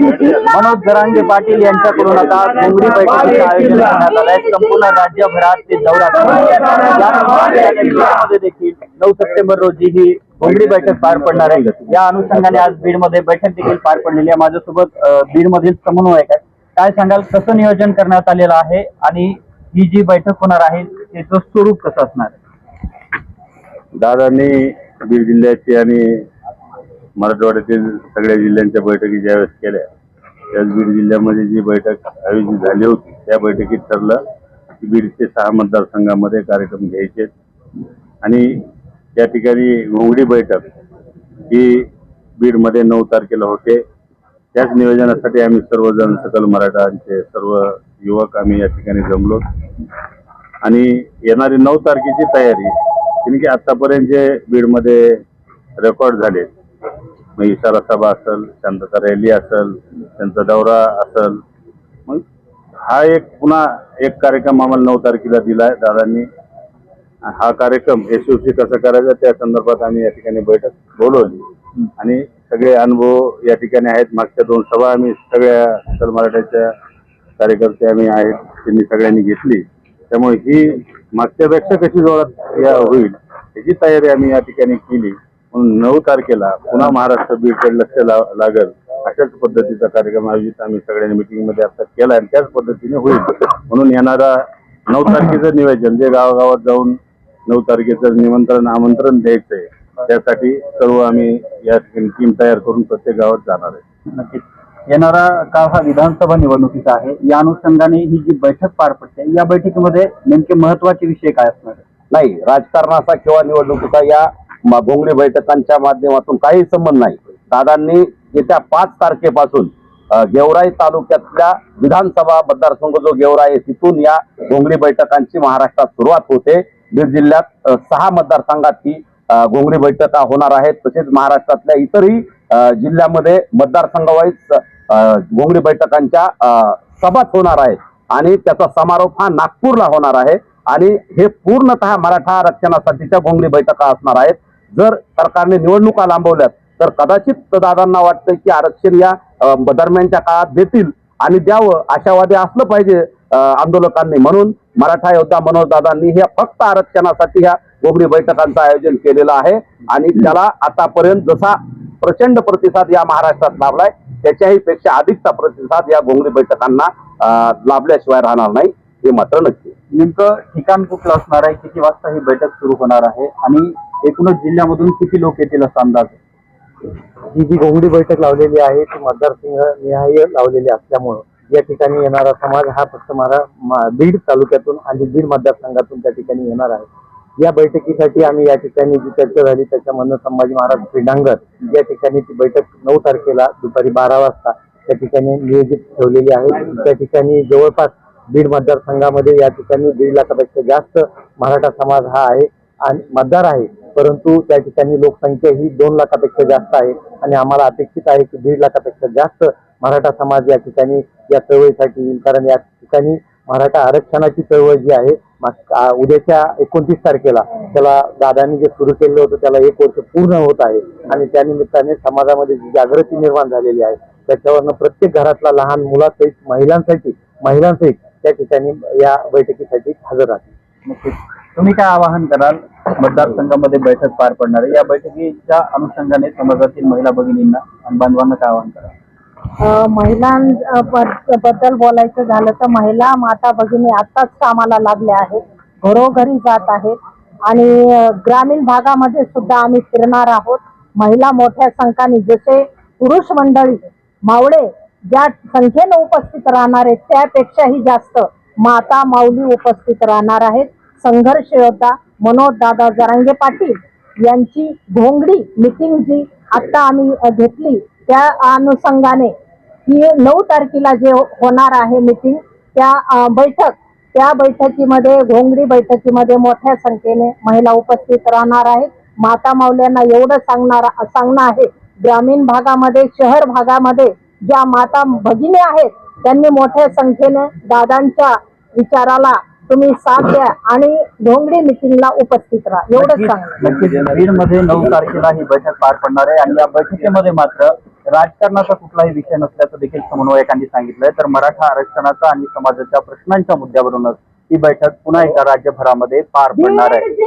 मनोज जरांगे पाटील यांच्याकडून आता डोंगरी बैठकीचं आयोजन करण्यात आलं आहे संपूर्ण राज्यभरात ते दौरा करणार देखील नऊ सप्टेंबर रोजी ही डोंगरी बैठक पार पडणार आहे. या अनुषंगाने आज बीडमध्ये बैठक देखील पार पडलेली आहे. माझ्यासोबत बीडमधील समन्वयक आहे काय सांगाल कसं नियोजन करण्यात आलेलं आहे आणि ही जी बैठक होणार आहे त्याचं स्वरूप कसं असणार आहे? दादांनी बीड जिल्ह्याची आणि मराठवाड्यातील सगळ्या जिल्ह्यांच्या बैठकी ज्यावेळेस केल्या त्याच बीड जिल्ह्यामध्ये जी बैठक आयोजित झाली होती त्या बैठकीत ठरलं की बीडचे सहा मतदारसंघामध्ये कार्यक्रम घ्यायचे. आणि त्या ठिकाणी घोंगडी बैठक ही बीडमध्ये नऊ तारखेला होते. त्याच नियोजनासाठी आम्ही सर्वजण सकल मराठांचे सर्व युवक आम्ही या ठिकाणी जमलो. आणि येणारी नऊ तारखेची तयारी कारण की आत्तापर्यंत जे बीडमध्ये रेकॉर्ड झाले मग इशारा सभा असेल शांतता रॅली असेल त्यांचा दौरा असेल. मग हा एक पुन्हा एक कार्यक्रम आम्हाला नऊ तारखेला दिलाय दादांनी. हा कार्यक्रम यशस्वी कसा करायचा त्या संदर्भात आम्ही या ठिकाणी बैठक बोलवली. आणि सगळे अनुभव या ठिकाणी आहेत. मागच्या दोन सभा आम्ही सगळ्या सकल मराठ्याच्या कार्यकर्ते आम्ही आहेत त्यांनी सगळ्यांनी घेतली. त्यामुळे ही मागच्यापेक्षा कशी जोरात या होईल याची तयारी आम्ही या ठिकाणी केली. म्हणून नऊ तारखेला पुन्हा महाराष्ट्र बीडकडे लक्ष लागल. अशाच पद्धतीचा कार्यक्रम आयोजित आम्ही सगळ्यांनी मिटिंगमध्ये आता केला आणि त्याच पद्धतीने होईल. म्हणून येणारा नऊ तारखेचं नियोजन जे गावागावात जाऊन नऊ तारखेचं निमंत्रण आमंत्रण द्यायचंय त्यासाठी सर्व आम्ही या ठिकाणी टीम तयार करून प्रत्येक गावात जाणार आहे. नक्कीच. येणारा काळ हा विधानसभा निवडणुकीचा आहे. या अनुषंगाने ही जी बैठक पार पडते या बैठकीमध्ये नेमके महत्त्वाचे विषय काय असणार आहे? नाही राजकारणाचा किंवा निवडणुकीचा या घोंगडी बैठकांच्या माध्यमातून काही संबंध नाही. दादांनी येत्या पाच तारखेपासून गेवराई तालुक्यातल्या विधानसभा मतदारसंघ जो गेवराई आहे तिथून या घोंगडी बैठकांची महाराष्ट्रात सुरुवात होते. बीड जिल्ह्यात सहा मतदारसंघात ही घोंगडी बैठका होणार आहेत. तसेच महाराष्ट्रातल्या इतरही जिल्ह्यामध्ये मतदारसंघवाईज घोंगडी बैठकांच्या सभाच होणार आहे आणि त्याचा समारोप हा नागपूरला होणार आहे. आणि हे पूर्णतः मराठा आरक्षणासाठीच्या घोंगडी बैठका असणार आहेत. जर सरकारने निवडणुका लांबवल्यात तर कदाचित दादांना वाटतं की आरक्षण या दरम्यानच्या काळात देतील आणि द्यावं आशावादी असलं पाहिजे आंदोलकांनी. म्हणून मराठा योद्धा मनोज दादांनी हे फक्त आरक्षणासाठी ह्या गोबरी बैठकांचं आयोजन केलेलं आहे आणि त्याला आतापर्यंत जसा प्रचंड प्रतिसाद या महाराष्ट्रात लाभलाय त्याच्याही पेक्षा अधिकचा प्रतिसाद या गोंगडी बैठकांना लाभल्याशिवाय राहणार नाही हे मात्र नक्की. नेमकं ठिकाण कुठलं असणार आहे? किती वाजता ही बैठक सुरू होणार आहे? आणि एकूणच जिल्ह्यामधून किती लोक येतील असा अंदाज ही जी घोंगडी बैठक लावलेली आहे ती मतदारसंघ निहाय लावलेली असल्यामुळं या ठिकाणी येणारा समाज हा फक्त मारा मा- बीड तालुक्यातून आणि बीड मतदारसंघातून त्या ठिकाणी येणार आहे. या बैठकीसाठी आम्ही या ठिकाणी जी चर्चा झाली त्याच्यामधनं संभाजी महाराज क्रीडांगण या ठिकाणी ती बैठक नऊ तारखेला दुपारी बारा वाजता त्या ठिकाणी नियोजित ठेवलेली आहे. त्या ठिकाणी जवळपास बीड मतदारसंघामध्ये या ठिकाणी दीड लाखापेक्षा जास्त मराठा समाज हा आहे आणि मतदार आहे. परंतु त्या ठिकाणी लोकसंख्या ही दोन लाखापेक्षा जास्त आहे आणि आम्हाला अपेक्षित आहे की दीड लाखापेक्षा जास्त मराठा समाज या ठिकाणी या चळवळीसाठी येईल. कारण या ठिकाणी मराठा आरक्षणाची चळवळ जी आहे उद्याच्या एकोणतीस तारखेला त्याला दादांनी जे सुरू केलं होतं त्याला एक वर्ष पूर्ण होत आहे आणि त्यानिमित्ताने समाजामध्ये जी जागृती निर्माण झालेली आहे त्याच्यावरनं प्रत्येक घरातला लहान मुलासहित महिलांसाठी महिलांसहित त्या ठिकाणी या बैठकीसाठी हजर राहतील. नक्कीच. तुम्ही काय आवाहन कराल? मतदारसंघामध्ये बैठक पार पडणार आहे. या बैठकीच्या अनुषंगाने समाजातील महिला भगिनींना आणि बांधवांना काय आवाहन कराल? महिलांबद्दल बोलायचं झालं तर महिला माता भगिनी आताच कामाला लागल्या आहेत. घरोघरी जात आहेत. आणि ग्रामीण भागामध्ये सुद्धा आम्ही फिरणार आहोत. महिला मोठ्या संख्याने जसे पुरुष मंडळी मावळे ज्या संख्येनं उपस्थित राहणार आहेत त्यापेक्षाही जास्त माता माऊली उपस्थित राहणार आहेत. संघर्ष योद्धा मनोज दादा जरांगे पाटील यांची घोंगडी मिटिंग जी आता आम्ही घेतली. त्या अनुषंगाने ही नऊ तारखेला जे होणार आहे मिटिंग त्या बैठक त्या बैठकीमध्ये घोंगडी बैठकीमध्ये मोठ्या संख्येने महिला उपस्थित राहणार आहेत. माता माऊल्यांना एवढं सांगणार सांगणं आहे ग्रामीण भागामध्ये शहर भागामध्ये ज्या माता भगिनी आहेत त्यांनी मोठ्या संख्येने दादांच्या विचाराला तुम्ही साथ द्या आणि धोंगडी मिटिंगला उपस्थित राहा. एवढंच बीडमध्ये नऊ तारखेला ही बैठक पार पडणार आहे आणि या बैठकीमध्ये मात्र राजकारणाचा कुठलाही विषय नसल्याचं देखील समन्वयकांनी सांगितलंय. तर मराठा आरक्षणाचा आणि समाजाच्या प्रश्नांच्या मुद्द्यावरूनच ही बैठक पुन्हा एकदा राज्यभरामध्ये पार पडणार आहे.